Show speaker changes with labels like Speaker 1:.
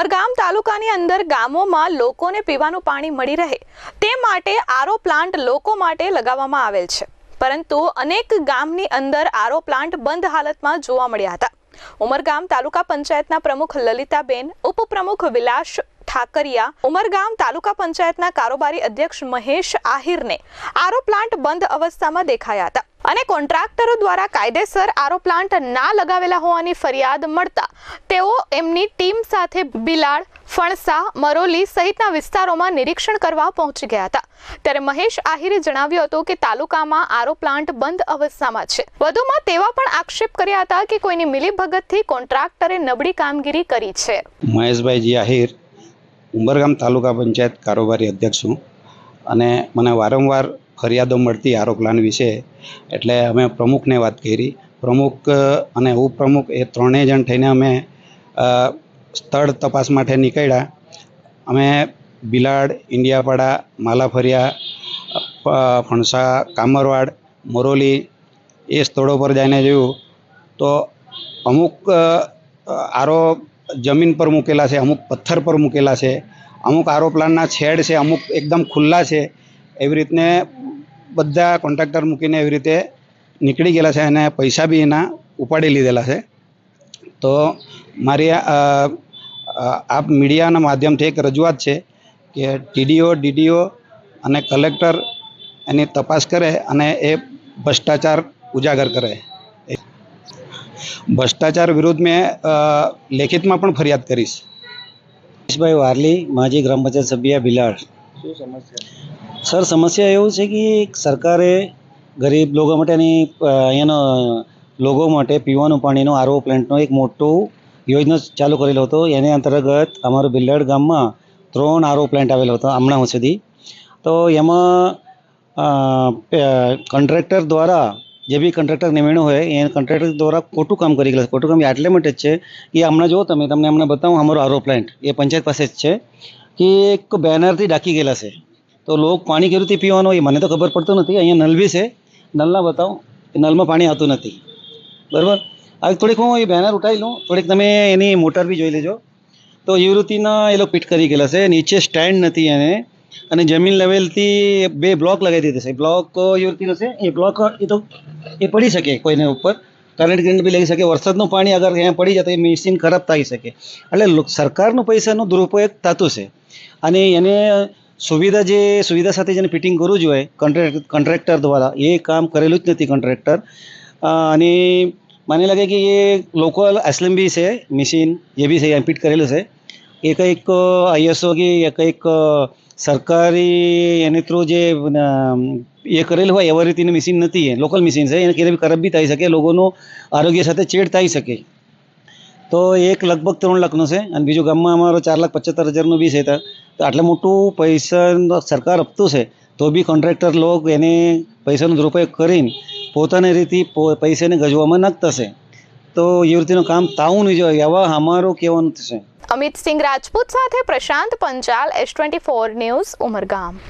Speaker 1: ઉમરગામ તાલુકાની અંદર ગામોમાં લોકોને પીવાનું પાણી મળી રહે તે માટે આરો પ્લાન્ટ લોકો માટે લગાવવામાં આવેલ છે. પરંતુ અનેક ગામની અંદર આરો પ્લાન્ટ બંધ હાલતમાં જોવા મળ્યા હતા. ઉમરગામ તાલુકા પંચાયતના પ્રમુખ લલિતાબેન, ઉપપ્રમુખ વિલાસ ઠાકરિયા, ઉમરગામ તાલુકા પંચાયતના કારોબારી અધ્યક્ષ મહેશ આહિરને આરો પ્લાન્ટ બંધ અવસ્થામાં દેખાયા હતા. અને કોન્ટ્રાક્ટરો દ્વારા કાયદેસર આરો પ્લાન્ટ ના લગાવેલા હોવાની ફરિયાદ મળતા તેઓ એમની ટીમ સાથે બિલાડ, ફણસા, મરોલી સહિતના વિસ્તારોમાં નિરીક્ષણ કરવા પહોંચી ગયા હતા. ત્યારે મહેશ આહિરે જણાવ્યું હતું કે તાલુકામાં આરો પ્લાન્ટ બંધ અવસ્થામાં છે. વધુમાં તેવા પણ આક્ષેપ કર્યા હતા કે કોઈની મિલીભગતથી કોન્ટ્રાક્ટરે નબળી કામગીરી કરી છે.
Speaker 2: મહેશભાઈ જી આહિર, ઉંબરગામ તાલુકા પંચાયત કારોબારી અધ્યક્ષ છું અને મને વારંવાર ફરિયાદો મળતી આરો પ્લાન વિશે એટલે અમે પ્રમુખને વાત કરી. પ્રમુખ અને ઉપપ્રમુખ એ ત્રણેય જણ થઈને અમે સ્થળ તપાસ માટે નીકળ્યા. અમે બિલાડ, ઇન્ડિયાપાડા, માલાફરિયા ફણસા, કામરવાડ, મોરોલી એ સ્થળો પર જઈને જોયું. તો અમુક આરો જમીન પર મૂકેલા છે, અમુક પથ્થર પર મૂકેલા છે, અમુક આરો પ્લાનના છેડ છે, અમુક એકદમ ખુલ્લા છે. એવી રીતને બધા કોન્ટ્રાક્ટર મૂકીને એવી રીતે નીકળી ગયેલા છે અને પૈસા બી એના ઉપાડી લીધેલા છે. તો મારી આ આપ મીડિયાના માધ્યમથી એક રજૂઆત છે કે ટીડીઓ ડીડીઓ અને કલેક્ટર એની તપાસ કરે અને એ ભ્રષ્ટાચાર ઉજાગર કરે. ભ્રષ્ટાચાર વિરુદ્ધ મેં લેખિતમાં પણ ફરિયાદ કરીશ.
Speaker 3: ભાઈ વારલી માજી ગ્રામ પંચાયત સભ્ય બિલાડ સર, સમસ્યા એવું છે કે સરકારે ગરીબ લોકો માટેની અહીંયાનો લોકો માટે પીવાનું પાણીનો આરઓ પ્લાન્ટનો એક મોટો યોજના ચાલુ કરેલો હતો. એની અંતર્ગત અમારું બિલાડ ગામમાં ત્રણ આરઓ પ્લાન્ટ આવેલો હતો હમણાં સુધી તો એમાં કોન્ટ્રાક્ટર દ્વારા જે બી કોન્ટ્રાક્ટર નિમણ્યો હોય, એ કોન્ટ્રાક્ટર દ્વારા ખોટું કામ કરી ગયેલા ખોટું કામ એટલે માટે જ છે કે હમણાં જો તમે, તમને હમણાં બતાવું અમારો આરો પ્લાન્ટ. એ પંચાયત પાસે જ છે કે એક બેનરથી ડાકી ગયેલા છે. તો લોક પાણી કેવી પીવાનું એ મને તો ખબર પડતું નથી. અહીંયા નલ બી છે. નલના બતાવો નલમાં પાણી આવતું નથી. બરાબર? હવે થોડીક હું એ બેનર ઉઠાવી લઉં. થોડીક તમે એની મોટર બી જોઈ લેજો. તો એવી એ લોકો પીટ કરી ગયેલા છે. નીચે સ્ટેન્ડ નથી એને. અને જમીન લેવલથી બે બ્લોક લગાવી દીધા છે. બ્લોક એવી છે. એ બ્લોક એ તો એ પડી શકે કોઈને ઉપર. કરંટ કરંટ બી લઈ શકે. વરસાદનું પાણી અગર અહીંયા પડી જાય તો એ મશીન ખરાબ થઈ શકે. એટલે સરકારનું પૈસાનો દુરુપયોગ થતું છે. અને એને સુવિધા જે, સુવિધા સાથે જેને ફિટિંગ કરવું જોઈએ કોન્ટ્રાક્ટ કોન્ટ્રાક્ટર દ્વારા, એ કામ કરેલું જ નથી કોન્ટ્રાક્ટર અને મને લાગે કે એ લોકલ એસલેમ બી છે મશીન એ બી છે એમ ફિટ કરેલું છે. એ કંઈક આઈએસઓ કે એ કંઈક સરકારી એની થ્રુ જે એ કરેલું હોય, એવા રીતની મશીન નથી એ. લોકલ મશીન છે, એને ક્યારે ખરાબ બી થઈ શકે, લોકોનું આરોગ્ય સાથે ચેડ થઈ શકે. તો એક લગભગ ત્રણ લાખનો છે અને બીજું ગામમાં અમારો ચાર લાખ પચોતેર હજારનું બી છે તો આટલા મોટું પૈસા સરકાર આપતું છે, તો બી કોન્ટ્રાક્ટર લોકો એને પૈસાનો દુરુપયોગ કરીને પોતાની રીતે પૈસાને ગજવામાં નાખતા છે. તો એ રીતનું કામ તાવું નહીં જોઈએ આવા અમારું કહેવાનું છે.
Speaker 1: અમિત સિંહ રાજપૂત સાથે Prashant Panchal S twenty four news Umargam.